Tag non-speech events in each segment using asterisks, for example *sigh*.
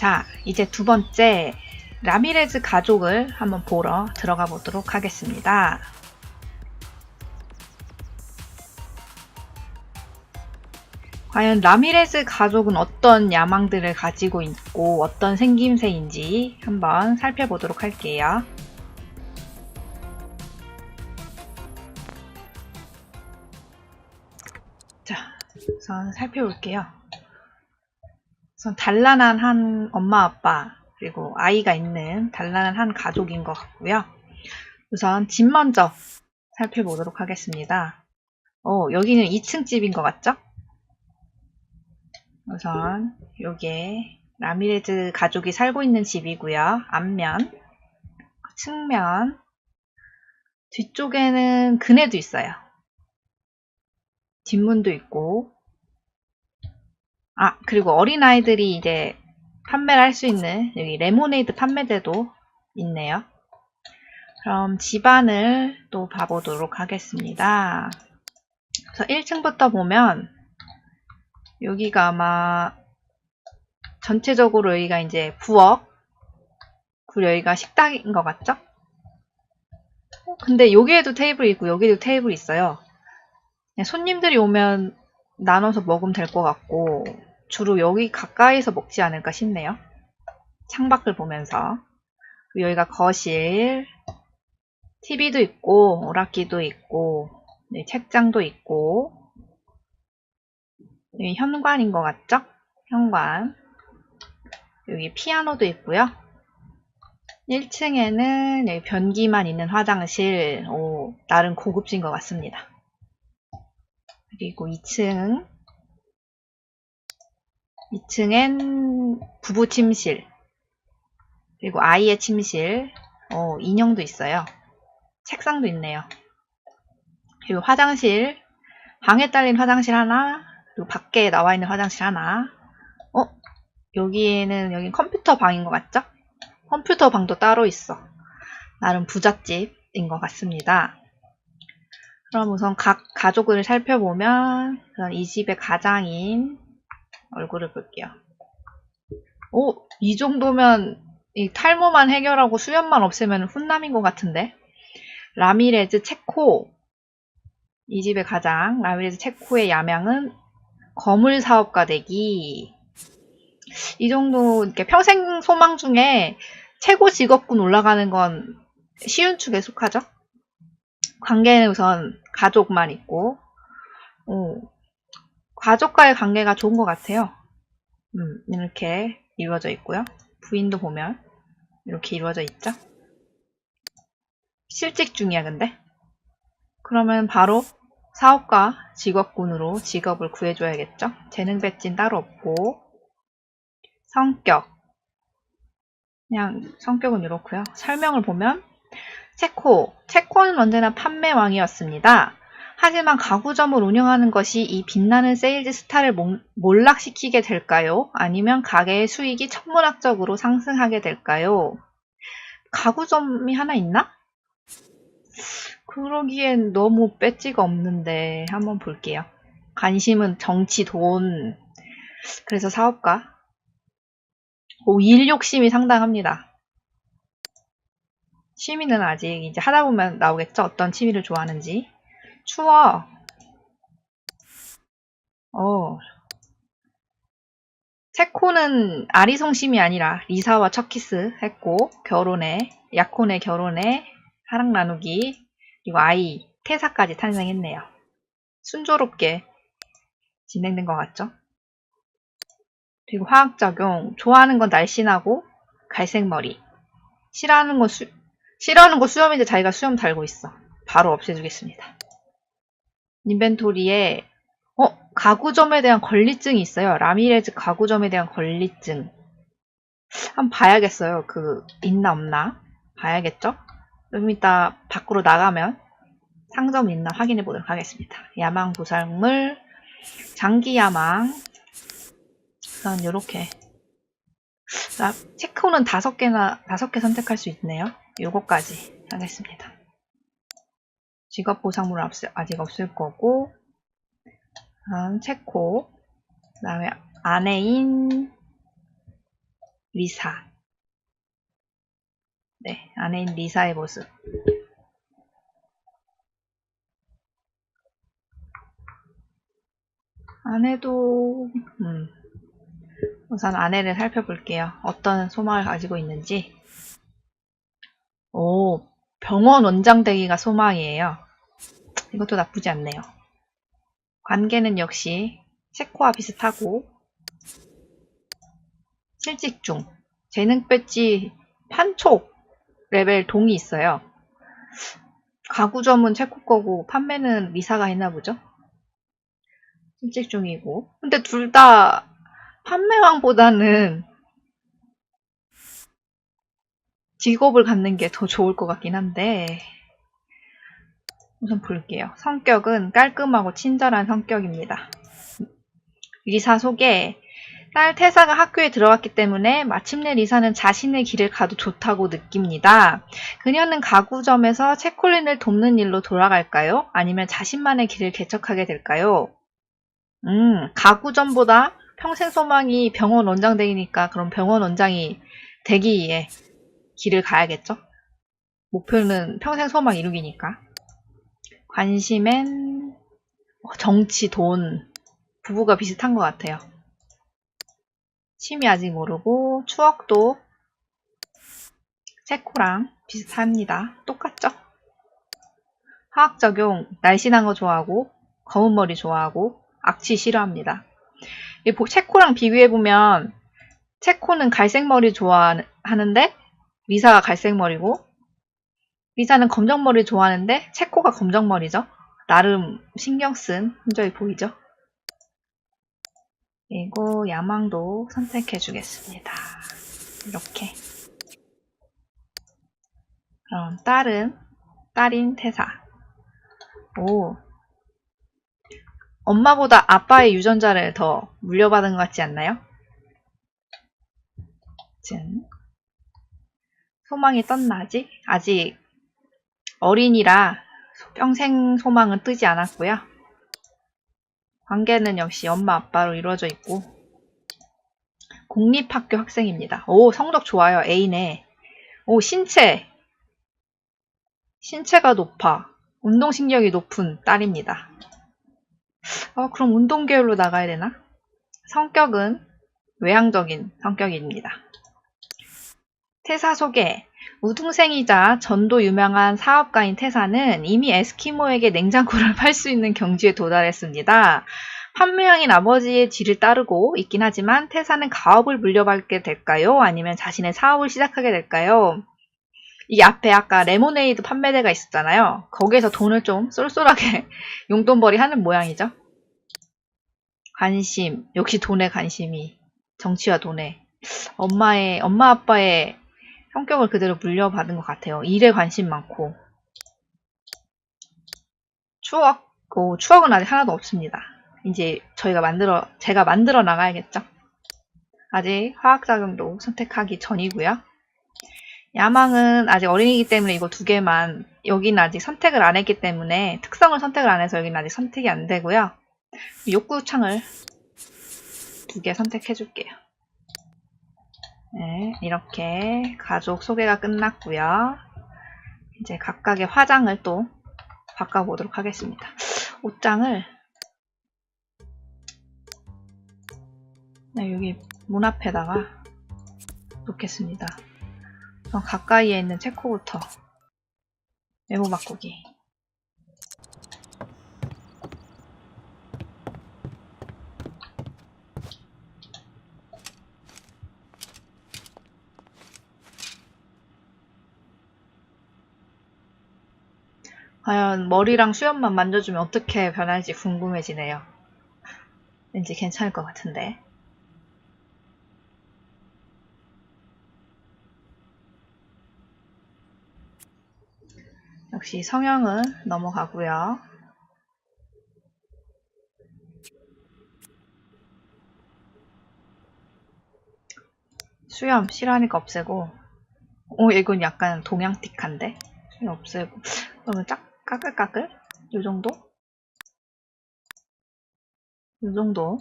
자, 이제 두 번째 라미레즈 가족을 한번 보러 들어가 보도록 하겠습니다. 과연 라미레즈 가족은 어떤 야망들을 가지고 있고 어떤 생김새인지 한번 살펴보도록 할게요. 자, 우선 살펴볼게요. 우선 단란한 한 엄마 아빠 그리고 아이가 있는 단란한 한 가족인 것 같고요. 우선 집 먼저 살펴보도록 하겠습니다. 어, 여기는 2층 집인 것 같죠? 우선 요게 라미레즈 가족이 살고 있는 집이고요. 앞면, 측면, 뒤쪽에는 그네도 있어요. 뒷문도 있고 아 그리고 어린아이들이 이제 판매를 할 수 있는 여기 레모네이드 판매대도 있네요. 그럼 집안을 또 봐보도록 하겠습니다. 그래서 1층부터 보면 여기가 아마 전체적으로 여기가 이제 부엌 그리고 여기가 식탁인 것 같죠? 어, 근데 여기에도 테이블이 있고 여기에도 테이블이 있어요. 손님들이 오면 나눠서 먹으면 될 것 같고 주로 여기 가까이서 먹지 않을까 싶네요. 창밖을 보면서 여기가 거실 TV도 있고 오락기도 있고 네, 책장도 있고 여기 현관인 것 같죠? 현관 여기 피아노도 있고요. 1층에는 여기 변기만 있는 화장실 오, 나름 고급진 것 같습니다. 그리고 2층 2층엔 부부 침실 그리고 아이의 침실 어, 인형도 있어요. 책상도 있네요. 그리고 화장실 방에 딸린 화장실 하나 그리고 밖에 나와 있는 화장실 하나 어? 여기에는 여기 컴퓨터 방인 것 같죠? 컴퓨터 방도 따로 있어. 나름 부잣집인 것 같습니다. 그럼 우선 각 가족을 살펴보면 이 집의 가장인 얼굴을 볼게요. 오, 이 정도면 이 탈모만 해결하고 수염만 없애면 훈남인 것 같은데. 라미레즈 체코. 이 집의 가장 라미레즈 체코의 야망은 거물 사업가 되기. 이 정도 이렇게 평생 소망 중에 최고 직업군 올라가는 건 쉬운 축에 속하죠. 관계는 우선 가족만 있고, 어, 가족과의 관계가 좋은 것 같아요. 음, 이렇게 이루어져 있고요. 부인도 보면 이렇게 이루어져 있죠. 실직 중이야, 근데. 그러면 바로 사업가 직업군으로 직업을 구해줘야겠죠. 재능 배진 따로 없고, 성격. 그냥 성격은 이렇고요. 설명을 보면 체코. 체코는 언제나 판매왕이었습니다. 하지만 가구점을 운영하는 것이 이 빛나는 세일즈 스타를 몰락시키게 될까요? 아니면 가게의 수익이 천문학적으로 상승하게 될까요? 가구점이 하나 있나? 그러기엔 너무 배지가 없는데 한번 볼게요. 관심은 정치, 돈. 그래서 사업가. 오, 일 욕심이 상당합니다. 취미는 아직 이제 하다 보면 나오겠죠? 어떤 취미를 좋아하는지. 추워. 어. 체코는 아리송심이 아니라 리사와 첫 키스 했고 결혼에 약혼에 결혼에 사랑 나누기 그리고 아이 태사까지 탄생했네요. 순조롭게 진행된 것 같죠? 그리고 화학 작용 좋아하는 건 날씬하고 갈색 머리 싫어하는 건 수, 싫어하는 거 수염인데 자기가 수염 달고 있어. 바로 없애주겠습니다. 인벤토리에 어 가구점에 대한 권리증이 있어요. 라미레즈 가구점에 대한 권리증. 한번 봐야겠어요. 그 있나 없나 봐야겠죠? 좀 이따 밖으로 나가면 상점 있나 확인해 보도록 하겠습니다. 야망 보살물 장기 야망 우선 요렇게 자, 체크호는 다섯 개나 다섯 개 선택할 수 있네요. 요거까지 하겠습니다. 직업 보상물 아직 없을 거고 다음 체코 그 다음에 아내인 리사. 네, 있는 리사의 모습. 아내도, 음, 우선 아내를 살펴볼게요. 어떤 소망을 가지고 있는지. 오, 병원 원장 되기가 소망이에요. 이것도 나쁘지 않네요. 관계는 역시 체코와 비슷하고, 실직 중, 재능 배지 판촉 레벨 동이 있어요. 가구점은 체코 거고, 판매는 리사가 했나 보죠? 실직 중이고. 근데 둘 다 판매왕보다는 직업을 갖는 게 더 좋을 것 같긴 한데, 우선 볼게요. 성격은 깔끔하고 친절한 성격입니다. 리사 소개. 딸 태사가 학교에 들어갔기 때문에 마침내 리사는 자신의 길을 가도 좋다고 느낍니다. 그녀는 가구점에서 체콜린을 돕는 일로 돌아갈까요? 아니면 자신만의 길을 개척하게 될까요? 음, 가구점보다 평생 소망이 병원 원장 되기니까 그럼 병원 원장이 되기 위해 길을 가야겠죠? 목표는 평생 소망 이루기니까. 관심엔 정치, 돈, 부부가 비슷한 것 같아요. 취미 아직 모르고 추억도 체코랑 비슷합니다. 똑같죠? 화학 적용 날씬한 거 좋아하고 검은 머리 좋아하고 악취 싫어합니다. 체코랑 비교해보면 체코는 갈색 머리 좋아하는데 리사가 갈색 머리고 리사는 검정 머리 좋아하는데 체코가 검정 머리죠. 나름 신경 쓴 흔적이 보이죠. 그리고 야망도 선택해 주겠습니다. 이렇게. 그럼 딸은 딸인 태사. 오. 엄마보다 아빠의 유전자를 더 물려받은 것 같지 않나요? 짠. 소망이 떴나지? 아직 어린이라 평생 소망은 뜨지 않았고요. 관계는 역시 엄마 아빠로 이루어져 있고 공립학교 학생입니다. 오 성적 좋아요. A네. 오 신체 신체가 높아. 운동신경이 높은 딸입니다. 어, 그럼 운동 계열로 나가야 되나? 성격은 외향적인 성격입니다. 태사 소개. 우등생이자 전도 유명한 사업가인 태사는 이미 에스키모에게 냉장고를 *laughs* 팔 수 있는 경지에 도달했습니다. 판매왕인 아버지의 뒤를 따르고 있긴 하지만 태사는 가업을 물려받게 될까요? 아니면 자신의 사업을 시작하게 될까요? 이 앞에 아까 레모네이드 판매대가 있었잖아요. 거기에서 돈을 좀 쏠쏠하게 *laughs* 용돈벌이 하는 모양이죠. 관심, 역시 돈에 관심이, 정치와 돈에. 엄마의, 엄마 아빠의 성격을 그대로 물려받은 것 같아요. 일에 관심 많고. 추억, 오, 추억은 아직 하나도 없습니다. 이제 저희가 만들어, 제가 만들어 나가야겠죠. 아직 화학작용도 선택하기 전이고요. 야망은 아직 어린이기 때문에 이거 두 개만, 여기는 아직 선택을 안 했기 때문에, 특성을 선택을 안 해서 여기는 아직 선택이 안 되고요. 욕구창을 두 개 선택해 줄게요. 네, 이렇게 가족 소개가 끝났고요. 이제 각각의 화장을 또 바꿔보도록 하겠습니다. 옷장을 네, 여기 문 앞에다가 놓겠습니다. 가까이에 있는 체코부터 메모 바꾸기. 과연 머리랑 수염만 만져주면 어떻게 변할지 궁금해지네요. 왠지 괜찮을 것 같은데. 역시 성형은 넘어가고요. 수염 싫어하니까 없애고 오 이건 약간 동양틱한데 없애고 그러면 짝 까끌까끌 요 정도 요 정도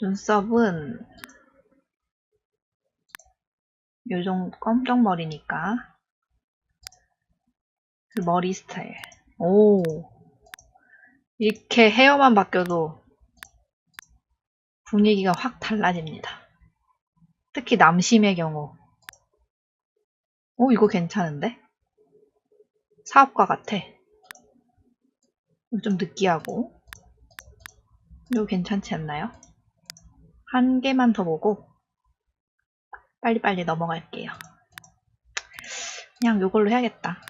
눈썹은 요정 검정 머리니까 그 머리 스타일. 오 이렇게 헤어만 바뀌어도 분위기가 확 달라집니다. 특히 남심의 경우. 오 이거 괜찮은데? 사업가 같아. 좀 느끼하고. 이거 괜찮지 않나요? 한 개만 더 보고 빨리빨리 넘어갈게요. 그냥 이걸로 해야겠다.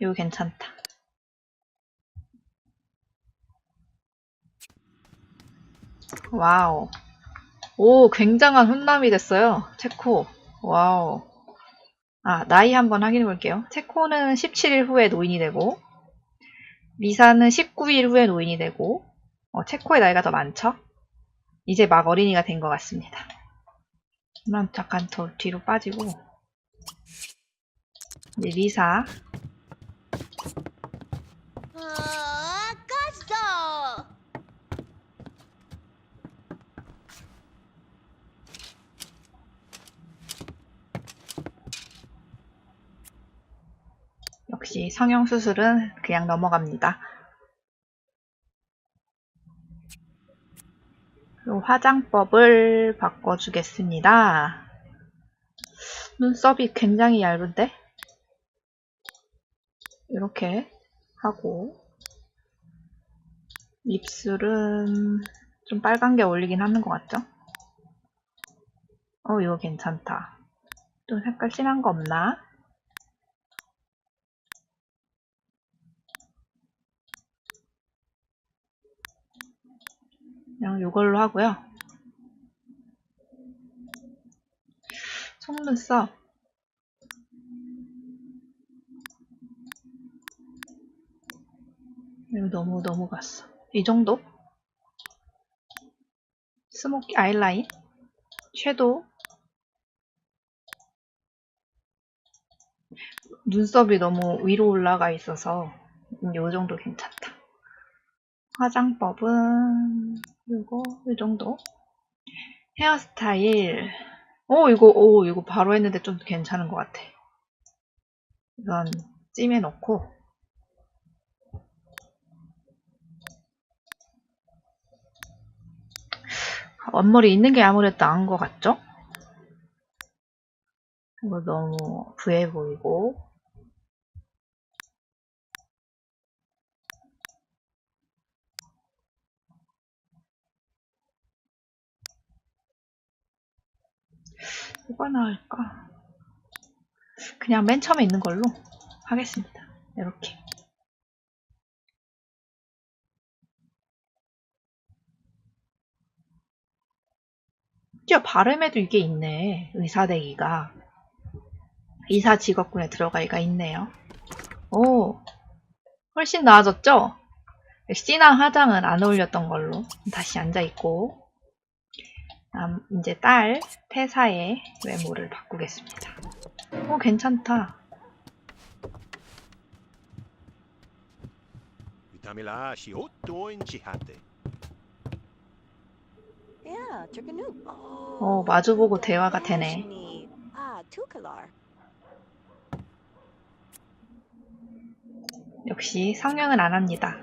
이거 괜찮다. 와우. 오, 굉장한 훈남이 됐어요. 체코. 와우. 아, 나이 한번 확인해 볼게요. 체코는 17일 후에 노인이 되고, 리사는 19일 후에 노인이 되고, 어, 체코의 나이가 더 많죠? 이제 막 어린이가 된 것 같습니다. 그럼 잠깐 더 뒤로 빠지고, 이제 리사. 아, 가스다. 성형수술은 그냥 넘어갑니다. 화장법을 바꿔주겠습니다. 눈썹이 굉장히 얇은데? 이렇게 하고 입술은 좀 빨간 게 어울리긴 하는 것 같죠? 어, 이거 괜찮다. 좀 색깔 진한 거 없나? 그냥 이걸로 하고요. 속눈썹. 이거 너무 넘어갔어. 이 정도? 스모키 아이라인, 섀도우. 눈썹이 너무 위로 올라가 있어서 이 정도 괜찮다. 화장법은 그리고 이 정도. 헤어스타일. 오 이거 오 이거 바로 했는데 좀 괜찮은 것 같아. 이건 찜해 놓고 앞머리 있는 게 아무래도 나은 것 같죠? 이거 너무 부해 보이고 뭐가 나을까? 그냥 맨 처음에 있는 걸로 하겠습니다. 이렇게. 심지어 발음에도 이게 있네. 의사대기가. 의사 직업군에 들어가기가 있네요. 오, 훨씬 나아졌죠? 진한 화장은 안 어울렸던 걸로 다시 앉아있고 이제 딸 태사의 외모를 바꾸겠습니다. 오 괜찮다. 어 마주보고 대화가 되네. Tukalar. 역시 성형은 안 합니다.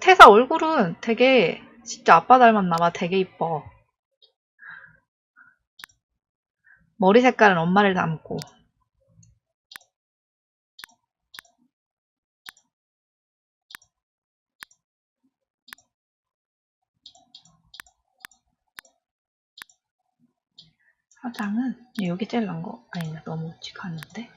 태사 얼굴은 되게 진짜 아빠 닮았나 봐. 되게 이뻐. 머리 색깔은 엄마를 닮고. 화장은 여기 제일 난 거 아니네 너무 묵직하는데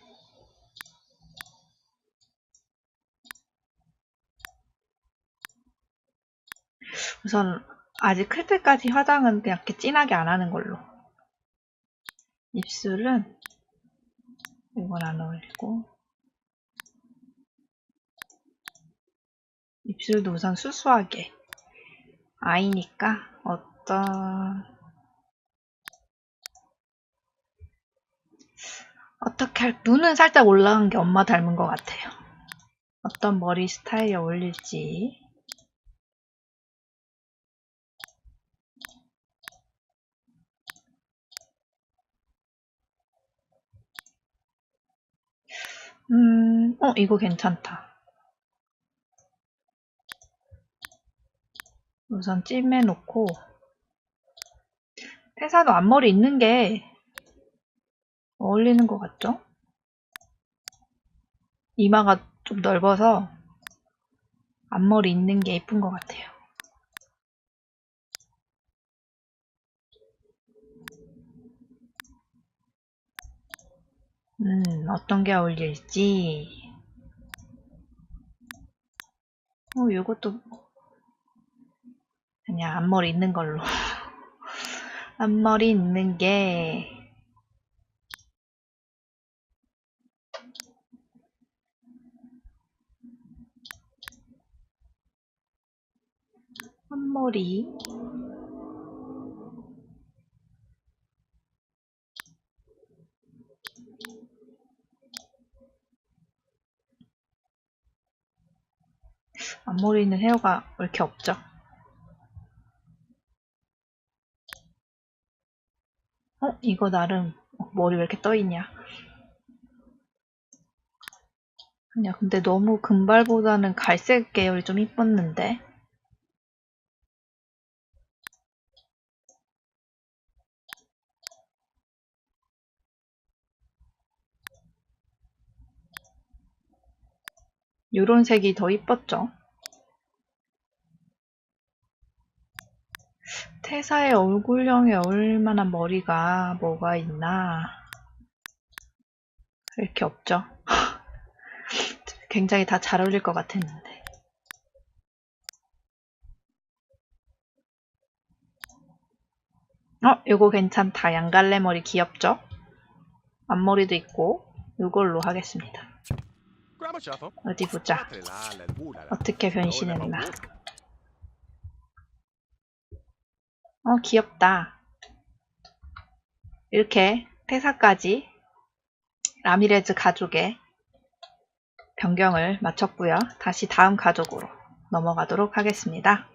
우선 아직 클 때까지 화장은 그냥 이렇게 진하게 안 하는 걸로 입술은 이건 안 어울리고 입술도 우선 수수하게 아이니까 어떤 어떻게 할 눈은 살짝 올라간 게 엄마 닮은 것 같아요. 어떤 머리 스타일이 어울릴지 음, 어, 이거 괜찮다. 우선 찜해놓고, 태사도 앞머리 있는 게 어울리는 것 같죠? 이마가 좀 넓어서 앞머리 있는 게 예쁜 것 같아요. 음, 어떤 게 어울릴지. 어, 요것도 그냥 앞머리 있는 걸로. *laughs* 앞머리 있는 게 앞머리 앞머리 있는 헤어가 왜 이렇게 없죠? 어? 이거 나름 어, 머리 왜 이렇게 떠있냐? 아니야, 근데 너무 금발보다는 갈색 계열이 좀 이뻤는데. 요런 색이 더 이뻤죠? 태사의 얼굴형에 어울릴 만한 머리가 뭐가 있나? 이렇게 없죠? 굉장히 다 잘 어울릴 것 같았는데. 어, 요거 괜찮다. 양갈래 머리 귀엽죠? 앞머리도 있고, 요걸로 하겠습니다. 어디 보자. 어떻게 변신했나. 어, 귀엽다. 이렇게 태사까지 라미레즈 가족의 변경을 마쳤고요. 다시 다음 가족으로 넘어가도록 하겠습니다.